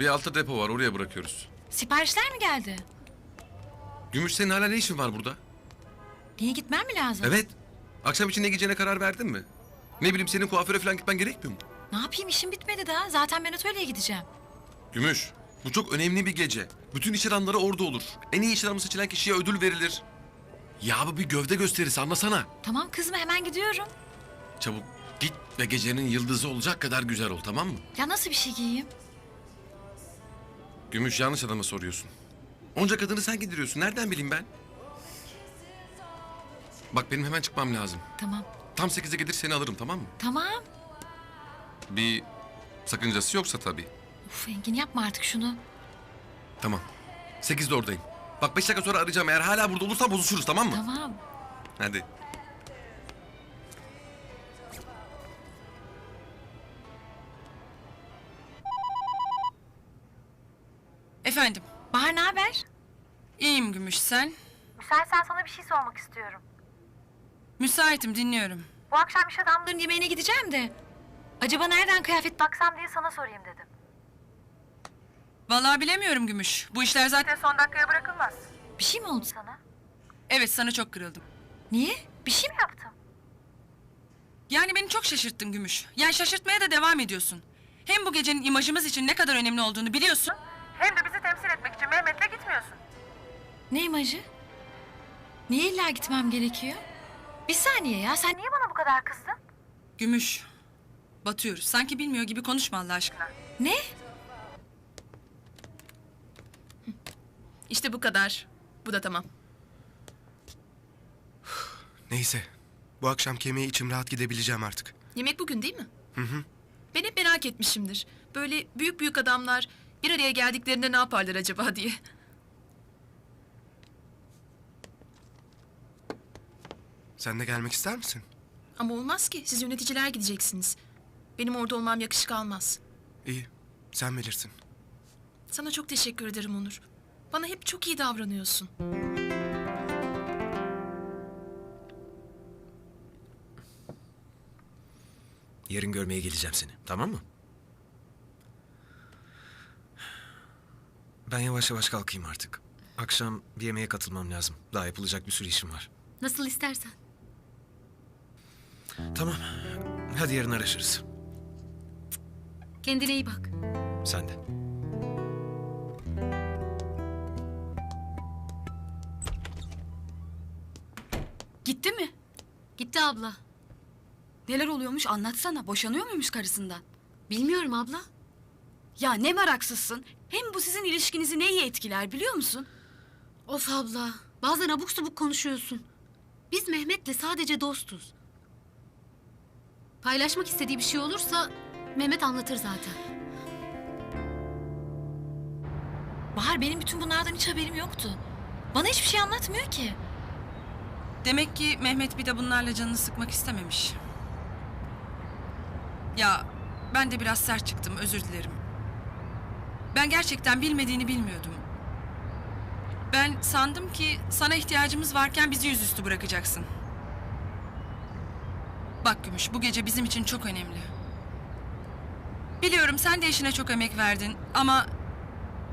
Bir altta depo var oraya bırakıyoruz. Siparişler mi geldi? Gümüş senin hala ne işin var burada? Niye gitmem mi lazım? Evet. Akşam için ne giyeceğine karar verdin mi? Ne bileyim senin kuaföre falan gitmen gerekmiyor mu? Ne yapayım işim bitmedi daha. Zaten ben atölyeye gideceğim. Gümüş, bu çok önemli bir gece. Bütün iş adamları orada olur. En iyi iş adamı seçilen kişiye ödül verilir. Ya bu bir gövde gösterisi anlasana. Tamam kızma hemen gidiyorum. Çabuk git ve gecenin yıldızı olacak kadar güzel ol tamam mı? Ya nasıl bir şey giyeyim? Gümüş yanlış adama soruyorsun. Onca kadını sen giydiriyorsun. Nereden bileyim ben? Bak benim hemen çıkmam lazım. Tamam. Tam sekize gelir seni alırım tamam mı? Tamam. Bir sakıncası yoksa tabii. Uf Engin yapma artık şunu. Tamam. Sekizde oradayım. Bak beş dakika sonra arayacağım. Eğer hala burada olursan bozuşuruz tamam mı? Tamam. Hadi. İyiyim Gümüş sen. Müsaitsen sana bir şey sormak istiyorum. Müsaitim dinliyorum. Bu akşam iş adamlarının yemeğine gideceğim de. Acaba nereden kıyafet baksam diye sana sorayım dedim. Vallahi bilemiyorum Gümüş. Bu işler zaten... son dakikaya bırakılmaz. Bir şey mi oldu sana? Evet sana çok kırıldım. Niye? Bir şey mi yaptım? Yani beni çok şaşırttın Gümüş. Yani şaşırtmaya da devam ediyorsun. Hem bu gecenin imajımız için ne kadar önemli olduğunu biliyorsun. Hem de bizi temsil etmek için Mehmet'le gitmiyorsun. Ne imajı? Niye illa gitmem gerekiyor? Bir saniye ya sen niye bana bu kadar kızdın? Gümüş, batıyoruz. Sanki bilmiyor gibi konuşma Allah aşkına. Ne? İşte bu kadar. Bu da tamam. Neyse. Bu akşam yemeğe içim rahat gidebileceğim artık. Yemek bugün değil mi? Hı hı. Ben hep merak etmişimdir. Böyle büyük büyük adamlar bir araya geldiklerinde ne yaparlar acaba diye. Sen de gelmek ister misin? Ama olmaz ki. Siz yöneticiler gideceksiniz. Benim orada olmam yakışık almaz. İyi. Sen bilirsin. Sana çok teşekkür ederim Onur. Bana hep çok iyi davranıyorsun. Yarın görmeye geleceğim seni. Tamam mı? Ben yavaş yavaş kalkayım artık. Akşam bir yemeğe katılmam lazım. Daha yapılacak bir sürü işim var. Nasıl istersen. Tamam. Hadi yarın araşırız. Kendine iyi bak. Sen de. Gitti mi? Gitti abla. Neler oluyormuş anlatsana. Boşanıyor muymuş karısından? Bilmiyorum abla. Ya ne meraksızsın. Hem bu sizin ilişkinizi ne iyi etkiler biliyor musun? Of abla. Bazen abuk subuk konuşuyorsun. Biz Mehmet'le sadece dostuz. Paylaşmak istediği bir şey olursa Mehmet anlatır zaten. Bahar benim bütün bunlardan hiç haberim yoktu. Bana hiçbir şey anlatmıyor ki. Demek ki Mehmet bir de bunlarla canını sıkmak istememiş. Ya ben de biraz sert çıktım özür dilerim. Ben gerçekten bilmediğini bilmiyordum. Ben sandım ki sana ihtiyacımız varken bizi yüzüstü bırakacaksın. Bak Gümüş bu gece bizim için çok önemli. Biliyorum sen de işine çok emek verdin ama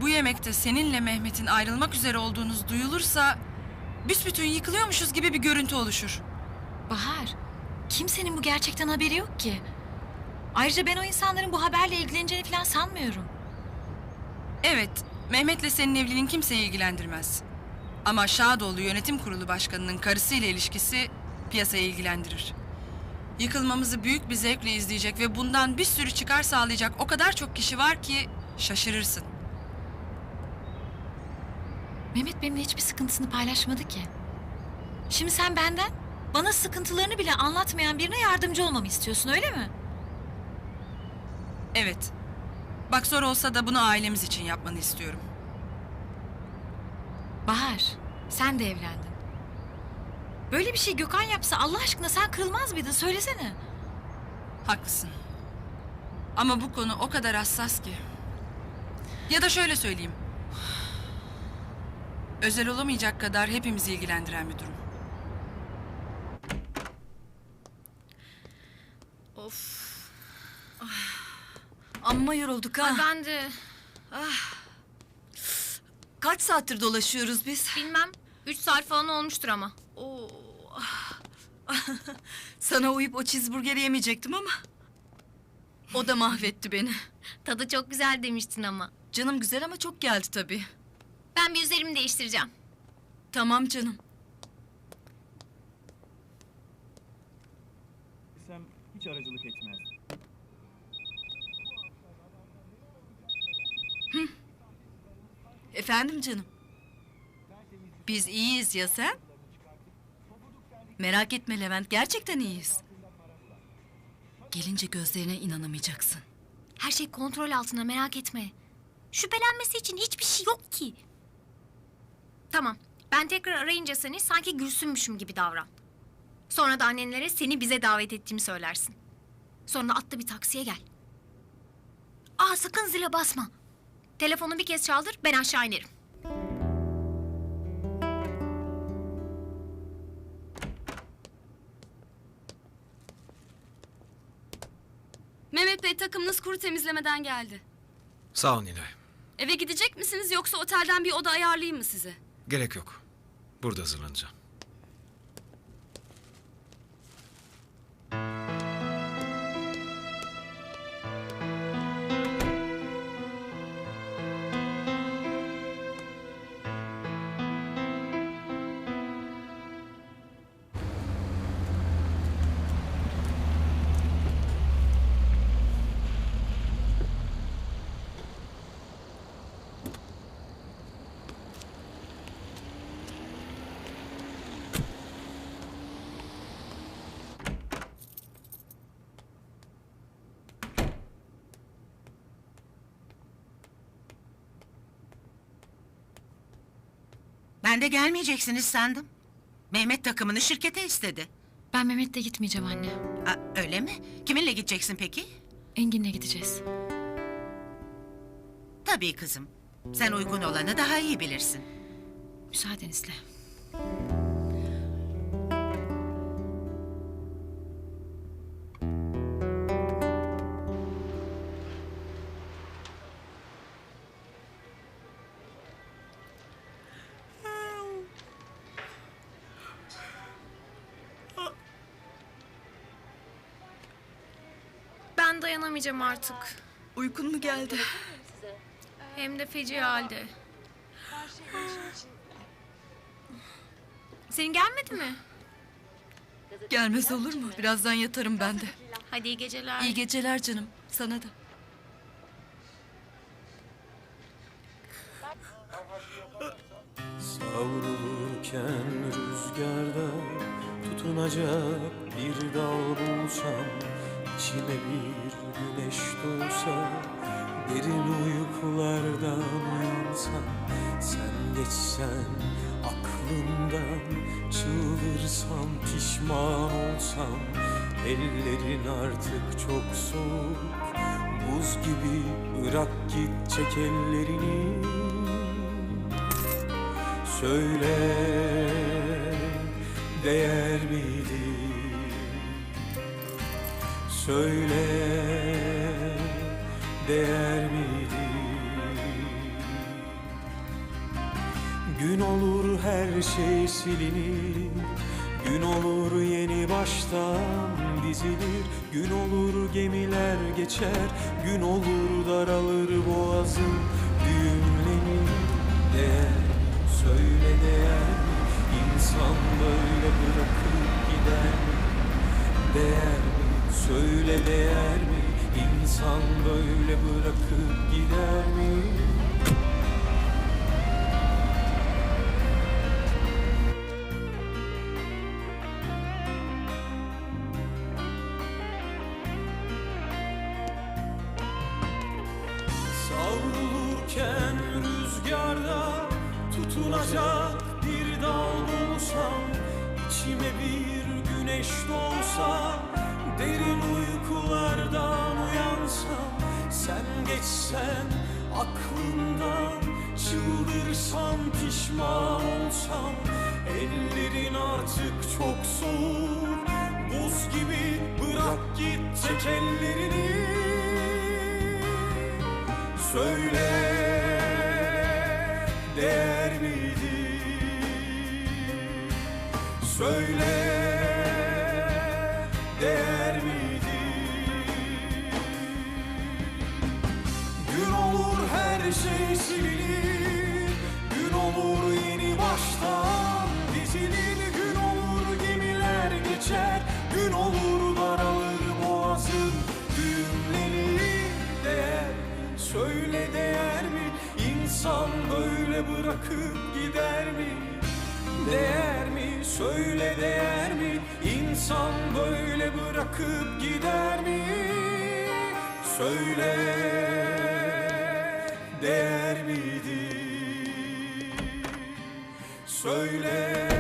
bu yemekte seninle Mehmet'in ayrılmak üzere olduğunuz duyulursa büsbütün yıkılıyormuşuz gibi bir görüntü oluşur. Bahar, kimsenin bu gerçekten haberi yok ki. Ayrıca ben o insanların bu haberle ilgileneceğini falan sanmıyorum. Evet, Mehmet'le senin evliliğin kimseyi ilgilendirmez. Ama Şadoğlu Yönetim Kurulu Başkanı'nın karısıyla ilişkisi piyasayı ilgilendirir. Yıkılmamızı büyük bir zevkle izleyecek ve bundan bir sürü çıkar sağlayacak o kadar çok kişi var ki şaşırırsın. Mehmet benimle hiçbir sıkıntısını paylaşmadı ki. Şimdi sen benden bana sıkıntılarını bile anlatmayan birine yardımcı olmamı istiyorsun öyle mi? Evet. Bak zor olsa da bunu ailemiz için yapmanı istiyorum. Bahar, sen de evlendin. Böyle bir şey Gökhan yapsa Allah aşkına sen kırılmaz mıydın söylesene. Haklısın. Ama bu konu o kadar hassas ki. Ya da şöyle söyleyeyim. Özel olamayacak kadar hepimizi ilgilendiren bir durum. Amma yorulduk ha. Ay ben de Kaç saattir dolaşıyoruz biz? Bilmem. Üç saat falan olmuştur ama. Oo. Sana uyup o cheeseburgeri yemeyecektim ama. O da mahvetti beni. Tadı çok güzel demiştin ama. Canım güzel ama çok geldi tabii. Ben bir üzerimi değiştireceğim. Tamam canım. Sen hiç aracılık etmez. Efendim canım. Biz iyiyiz ya sen? Merak etme Levent, gerçekten iyiyiz. Gelince gözlerine inanamayacaksın. Her şey kontrol altında merak etme. Şüphelenmesi için hiçbir şey yok ki. Tamam. Ben tekrar arayınca seni sanki Gülsünmüşüm gibi davran. Sonra da annenlere seni bize davet ettiğimi söylersin. Sonra atla bir taksiye gel. Aa sakın zile basma. Telefonu bir kez çaldır ben aşağı inerim. Mehmet Bey takımınız kuru temizlemeden geldi. Sağ ol Nilay. Eve gidecek misiniz yoksa otelden bir oda ayarlayayım mı size? Gerek yok. Burada hazırlanacağım. Ben de gelmeyeceksiniz sandım. Mehmet takımını şirkete istedi. Ben Mehmet'le gitmeyeceğim anne. Aa, öyle mi? Kiminle gideceksin peki? Engin'le gideceğiz. Tabii kızım. Sen uygun olanı daha iyi bilirsin. Müsaadenizle. Dayanamayacağım artık. Uykun mu geldi? Hem de feci halde. Senin gelmedi mi? Gelmez olur mu? Birazdan yatarım ben de. Hadi iyi geceler. İyi geceler canım. Sana da. Savrulurken rüzgarda tutunacak bir dal bulsam içime bir güneş doğsa derin uykulardan uyansam sen geçsen aklımdan çığlırsam pişman olsam ellerin artık çok soğuk buz gibi bırak git çek ellerini Söyle değer miydi? Söyle değer miydi? Gün olur her şey silinir Gün olur yeni baştan dizilir Gün olur gemiler geçer Gün olur daralır boğazın düğümlenir Değer söyle değer İnsan böyle bırakıp gider? Değer? Söyle değer mi? İnsan böyle bırakıp gider mi? Savrulurken rüzgarda tutunacak bir dal bulsam içime bir güneş doğsa Derin uykulardan uyansam Sen geçsen aklımdan Çıldırsam pişman olsam Ellerin artık çok soğuk. Buz gibi bırak git çek ellerini. Söyle değer miydi? Söyle. Şey silinir Gün olur yeni baştan dizilir Gün olur gemiler geçer Gün olur daralır boğazın düğümleri Değer? Söyle değer mi? İnsan böyle bırakıp gider mi? Değer mi? Söyle değer mi? İnsan böyle bırakıp gider mi? Söyle değer miydi? Söyle